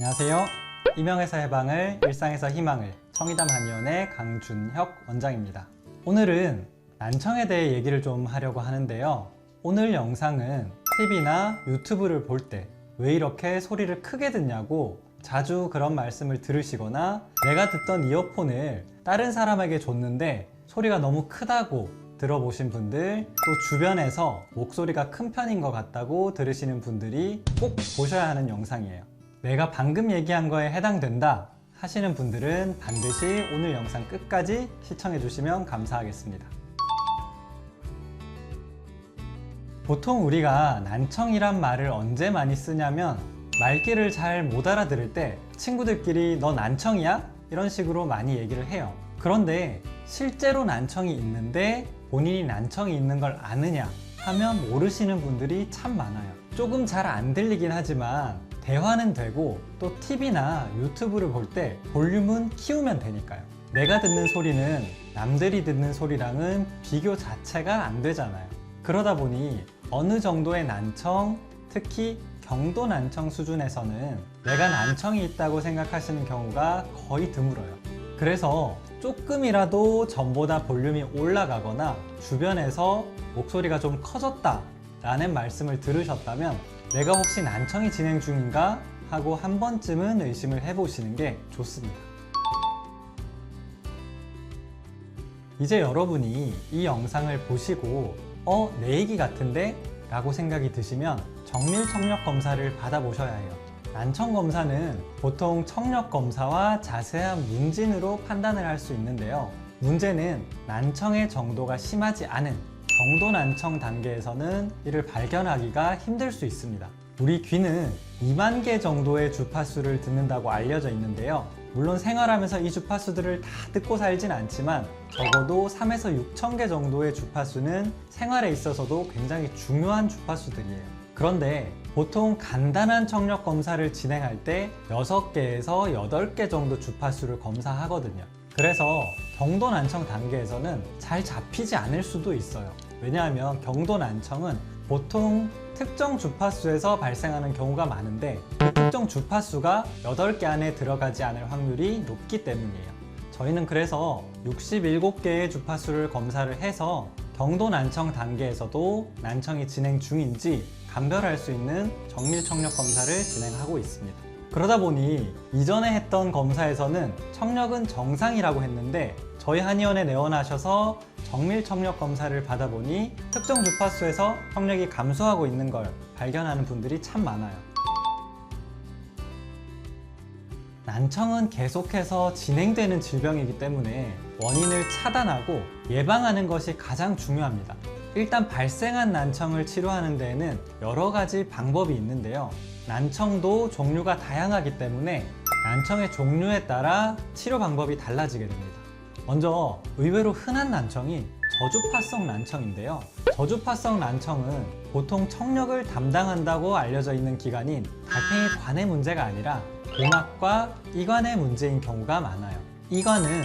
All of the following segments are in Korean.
안녕하세요. 이명에서 해방을 일상에서 희망을 청이담 한의원의 강준혁 원장입니다. 오늘은 난청에 대해 얘기를 좀 하려고 하는데요. 오늘 영상은 TV나 유튜브를 볼 때 왜 이렇게 소리를 크게 듣냐고 자주 그런 말씀을 들으시거나 내가 듣던 이어폰을 다른 사람에게 줬는데 소리가 너무 크다고 들어보신 분들 또 주변에서 목소리가 큰 편인 것 같다고 들으시는 분들이 꼭 보셔야 하는 영상이에요. 내가 방금 얘기한 거에 해당된다 하시는 분들은 반드시 오늘 영상 끝까지 시청해 주시면 감사하겠습니다. 보통 우리가 난청이란 말을 언제 많이 쓰냐면 말귀를 잘 못 알아들을 때 친구들끼리 너 난청이야? 이런 식으로 많이 얘기를 해요. 그런데 실제로 난청이 있는데 본인이 난청이 있는 걸 아느냐 하면 모르시는 분들이 참 많아요. 조금 잘 안 들리긴 하지만 대화는 되고 또 TV나 유튜브를 볼 때 볼륨은 키우면 되니까요. 내가 듣는 소리는 남들이 듣는 소리랑은 비교 자체가 안 되잖아요. 그러다 보니 어느 정도의 난청, 특히 경도 난청 수준에서는 내가 난청이 있다고 생각하시는 경우가 거의 드물어요. 그래서 조금이라도 전보다 볼륨이 올라가거나 주변에서 목소리가 좀 커졌다 라는 말씀을 들으셨다면 내가 혹시 난청이 진행 중인가 하고 한 번쯤은 의심을 해보시는 게 좋습니다. 이제 여러분이 이 영상을 보시고 어, 내 얘기 같은데? 라고 생각이 드시면 정밀 청력 검사를 받아보셔야 해요. 난청 검사는 보통 청력 검사와 자세한 문진으로 판단을 할 수 있는데요. 문제는 난청의 정도가 심하지 않은 경도 난청 단계에서는 이를 발견하기가 힘들 수 있습니다. 우리 귀는 2만 개 정도의 주파수를 듣는다고 알려져 있는데요. 물론 생활하면서 이 주파수들을 다 듣고 살진 않지만 적어도 3에서 6천 개 정도의 주파수는 생활에 있어서도 굉장히 중요한 주파수들이에요. 그런데 보통 간단한 청력 검사를 진행할 때 6개에서 8개 정도 주파수를 검사하거든요. 그래서 경도 난청 단계에서는 잘 잡히지 않을 수도 있어요. 왜냐하면 경도 난청은 보통 특정 주파수에서 발생하는 경우가 많은데 그 특정 주파수가 8개 안에 들어가지 않을 확률이 높기 때문이에요. 저희는 그래서 67개의 주파수를 검사를 해서 경도 난청 단계에서도 난청이 진행 중인지 감별할 수 있는 정밀 청력 검사를 진행하고 있습니다. 그러다 보니 이전에 했던 검사에서는 청력은 정상이라고 했는데 저희 한의원에 내원하셔서 정밀 청력 검사를 받아보니 특정 주파수에서 청력이 감소하고 있는 걸 발견하는 분들이 참 많아요. 난청은 계속해서 진행되는 질병이기 때문에 원인을 차단하고 예방하는 것이 가장 중요합니다. 일단 발생한 난청을 치료하는 데에는 여러 가지 방법이 있는데요. 난청도 종류가 다양하기 때문에 난청의 종류에 따라 치료 방법이 달라지게 됩니다. 먼저 의외로 흔한 난청이 저주파성 난청인데요. 저주파성 난청은 보통 청력을 담당한다고 알려져 있는 기관인 달팽이 관의 문제가 아니라 고막과 이관의 문제인 경우가 많아요. 이관은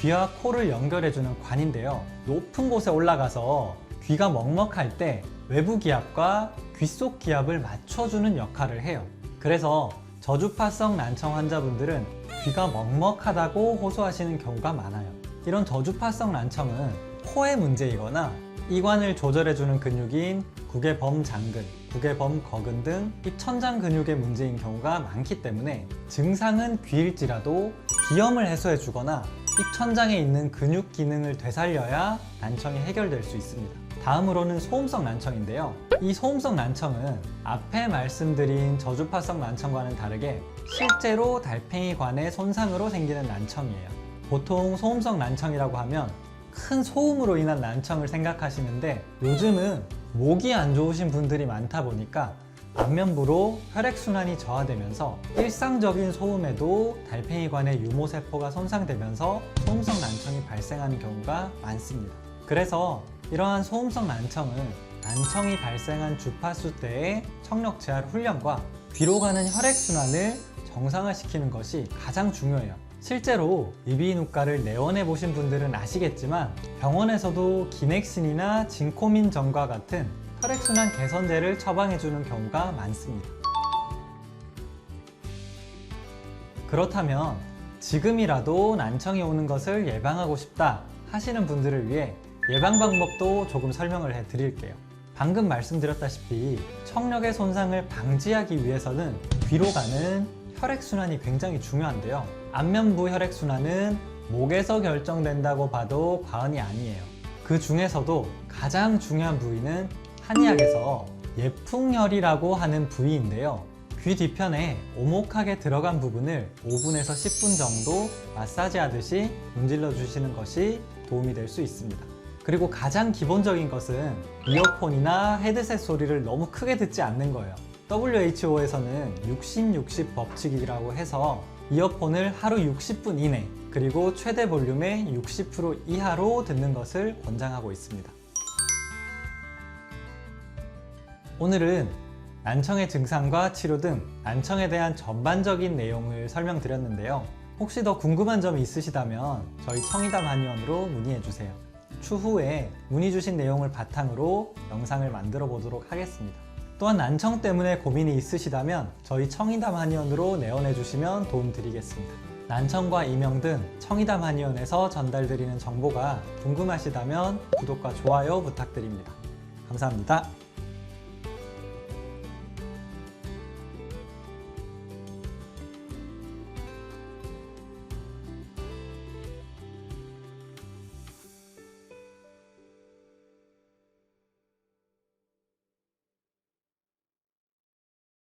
귀와 코를 연결해주는 관인데요. 높은 곳에 올라가서 귀가 먹먹할 때 외부 기압과 귀 속 기압을 맞춰주는 역할을 해요. 그래서 저주파성 난청 환자분들은 귀가 먹먹하다고 호소하시는 경우가 많아요. 이런 저주파성 난청은 코의 문제이거나 이관을 조절해주는 근육인 국의 범장근, 국의 범거근 등 입천장 근육의 문제인 경우가 많기 때문에 증상은 귀일지라도 비염을 해소해주거나 입천장에 있는 근육 기능을 되살려야 난청이 해결될 수 있습니다. 다음으로는 소음성 난청인데요. 이 소음성 난청은 앞에 말씀드린 저주파성 난청과는 다르게 실제로 달팽이관의 손상으로 생기는 난청이에요. 보통 소음성 난청이라고 하면 큰 소음으로 인한 난청을 생각하시는데 요즘은 목이 안 좋으신 분들이 많다 보니까 안면부로 혈액순환이 저하되면서 일상적인 소음에도 달팽이관의 유모세포가 손상되면서 소음성 난청이 발생하는 경우가 많습니다. 그래서 이러한 소음성 난청은 난청이 발생한 주파수 때의 청력 재활 훈련과 귀로 가는 혈액순환을 정상화시키는 것이 가장 중요해요. 실제로 이비인후과를 내원해 보신 분들은 아시겠지만 병원에서도 기넥신이나 진코민 전과 같은 혈액순환 개선제를 처방해 주는 경우가 많습니다. 그렇다면 지금이라도 난청이 오는 것을 예방하고 싶다 하시는 분들을 위해 예방 방법도 조금 설명을 해 드릴게요. 방금 말씀드렸다시피 청력의 손상을 방지하기 위해서는 귀로 가는 혈액순환이 굉장히 중요한데요. 안면부 혈액순환은 목에서 결정된다고 봐도 과언이 아니에요. 그 중에서도 가장 중요한 부위는 한의학에서 예풍혈이라고 하는 부위인데요. 귀 뒤편에 오목하게 들어간 부분을 5분에서 10분 정도 마사지 하듯이 문질러 주시는 것이 도움이 될 수 있습니다. 그리고 가장 기본적인 것은 이어폰이나 헤드셋 소리를 너무 크게 듣지 않는 거예요. WHO에서는 60-60 법칙이라고 해서 이어폰을 하루 60분 이내 그리고 최대 볼륨의 60% 이하로 듣는 것을 권장하고 있습니다. 오늘은 난청의 증상과 치료 등 난청에 대한 전반적인 내용을 설명드렸는데요. 혹시 더 궁금한 점이 있으시다면 저희 청의담 한의원으로 문의해 주세요. 추후에 문의 주신 내용을 바탕으로 영상을 만들어 보도록 하겠습니다. 또한 난청 때문에 고민이 있으시다면 저희 청의담 한의원으로 내원해 주시면 도움 드리겠습니다. 난청과 이명 등 청의담 한의원에서 전달드리는 정보가 궁금하시다면 구독과 좋아요 부탁드립니다. 감사합니다.